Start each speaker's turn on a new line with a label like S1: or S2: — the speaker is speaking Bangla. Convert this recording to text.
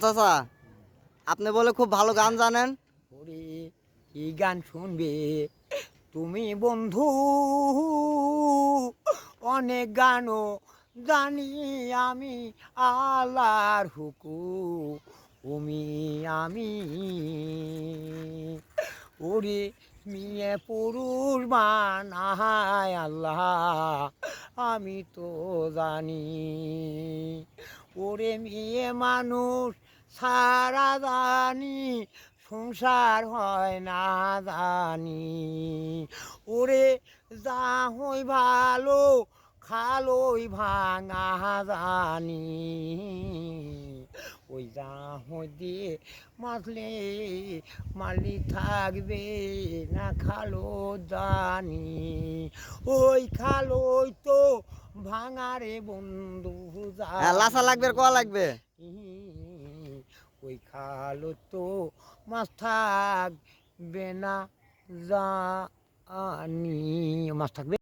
S1: চাচা, আপনি বলে খুব ভালো গান জানেন।
S2: ওরে, কি গান শুনবে? তুমি বন্ধু, অনেক গানও জানি আমি আল্লাহর হুকু তুমি আমি। ওরে, মেয়ে পুরুষ বানায় আল্লাহ, আমি তো জানি। ওরে মেয়ে মানুষ, সারা জানি, সংসার হয় না জানি। ওরে যা হই ভালো, খালোই ভাঙা জানি। ওই যা হই দিয়ে মারলে মারলি থাকবে না খালো জানি। ওই খালোই তো ভাঙারে বন্ধু
S1: হ্যাঁ, লাসা লাগবে ক লাগবে?
S2: ওই খালো তো মাছ থাকবে না জানি। মাছ থাকবে?